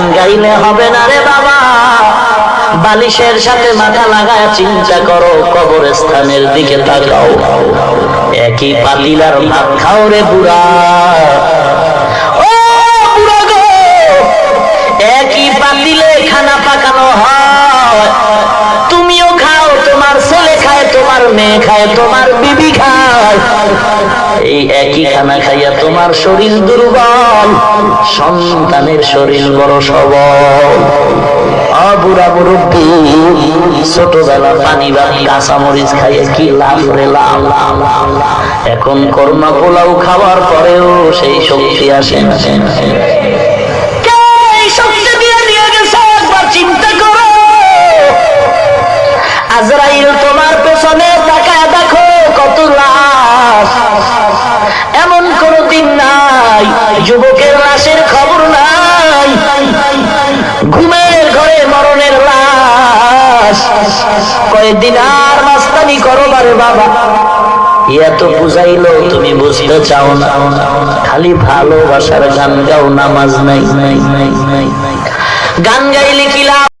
গান গাইলে হবে না রে বাবা। বালিশের সাথে মাথা লাগায় চিন্তা করো, কবরস্থানের দিকে তাকাও। একই পাতিলার ভাত খাও রে বুড়া। ও বুড়া গো, একই পাতিলে খানা পাকানো হয়। তুমিও খাও, তোমার ছেলে খায়, তোমার মেয়ে খায়, তোমার বিবি খায়। এই একই খানা খাইয়া তোমার শরীর দুর্বল, সন্তানের শরীর বড় সবল। অবুড়া মুরব্বী ছোটবেলা পানি বা কাঁচা মরিচ খাইয়ে কি লাভ রে লাভ? এখন করোনা পোলাও খাওয়ার পরেও সেই শক্তি আসে চিন্তা করো। আজরাইল তোমার যুবকের লাশের খবর নাই। ঘুমের ঘরে মরণের লাশ। কয়েকদিন আর মাস্তানি করো বারে বাবা। এত বুঝাইলো, তুমি বুঝতে চাও না। খালি ভালোবাসার গান গাও, নামাজ নাই। গান গাইলে কি লাভ?